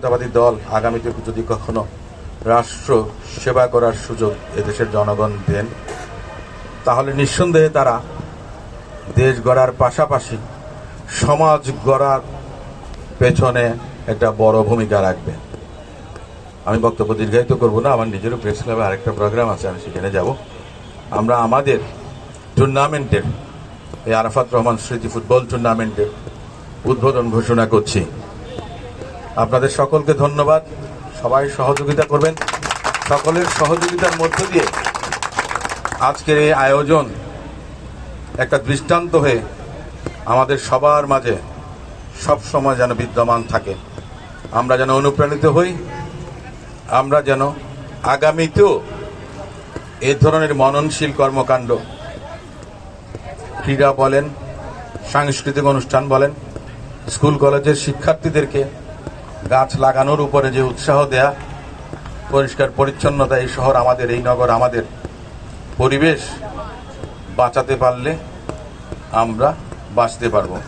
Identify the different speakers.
Speaker 1: জাতীয়তাবাদী দল আগামীতে যদি কখনো রাষ্ট্র সেবা করার সুযোগ এদেশের জনগণ দেন, তাহলে নিঃসন্দেহে তারা দেশ গড়ার পাশাপাশি সমাজ গড়ার পেছনে একটা বড় ভূমিকা রাখবে। আমি বক্তব্য দীর্ঘায়িত করব না, আমার নিজেরও প্রেস ক্লাবে আরেকটা প্রোগ্রাম আছে, আমি সেখানে যাব। আমরা আমাদের টুর্নামেন্টের এই আরাফাত রহমান স্মৃতি ফুটবল টুর্নামেন্টের উদ্বোধন ঘোষণা করছি। আপনাদের সকলকে ধন্যবাদ। সবাই সহযোগিতা করবেন। সকলের সহযোগিতার মধ্য দিয়ে আজকের এই আয়োজন একটা দৃষ্টান্ত হয়ে আমাদের সবার মাঝে সব সময় যেন বিদ্যমান থাকে। আমরা যেন অনুপ্রাণিত হই। আমরা যেন আগামীতেও এ ধরনের মননশীল কর্মকাণ্ড, ক্রীড়া বলেন, সাংস্কৃতিক অনুষ্ঠান বলেন, স্কুল, কলেজের শিক্ষার্থীদেরকে গাছ লাগানোর উপরে যে উৎসাহ দেয়া, পরিষ্কার পরিচ্ছন্নতা এই শহর আমাদের, এই নগর আমাদের। পরিবেশ বাঁচাতে পারলে আমরা বাঁচতে পারব।